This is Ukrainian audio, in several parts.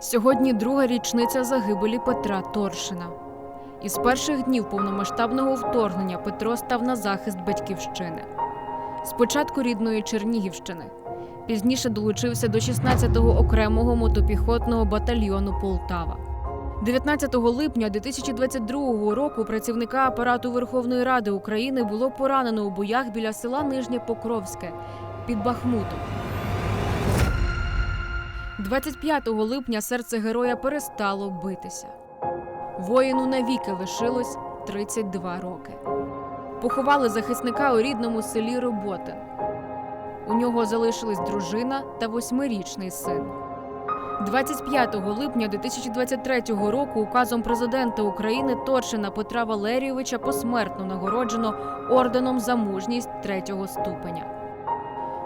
Сьогодні друга річниця загибелі Петра Торшина. Із перших днів повномасштабного вторгнення Петро став на захист батьківщини. Спочатку рідної Чернігівщини. Пізніше долучився до 16-го окремого мотопіхотного батальйону Полтава. 19 липня 2022 року працівника апарату Верховної Ради України було поранено у боях біля села Нижнє Покровське під Бахмутом. 25 липня серце героя перестало битися. Воїну навіки лишилось 32 роки. Поховали захисника у рідному селі Роботин. У нього залишились дружина та восьмирічний син. 25 липня 2023 року указом президента України Торшина Петра Валерійовича посмертно нагороджено орденом за мужність третього ступеня.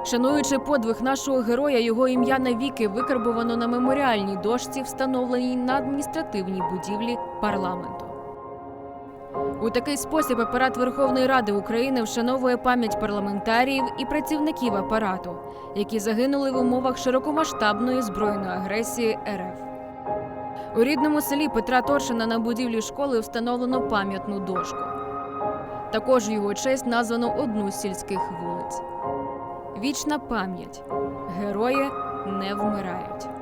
Шануючи подвиг нашого героя, його ім'я навіки викарбовано на меморіальній дошці, встановленій на адміністративній будівлі парламенту. У такий спосіб апарат Верховної Ради України вшановує пам'ять парламентаріїв і працівників апарату, які загинули в умовах широкомасштабної збройної агресії РФ. У рідному селі Петра Торшина на будівлі школи встановлено пам'ятну дошку. Також його честь названо одну з сільських вулиць. Вічна пам'ять. Герої не вмирають.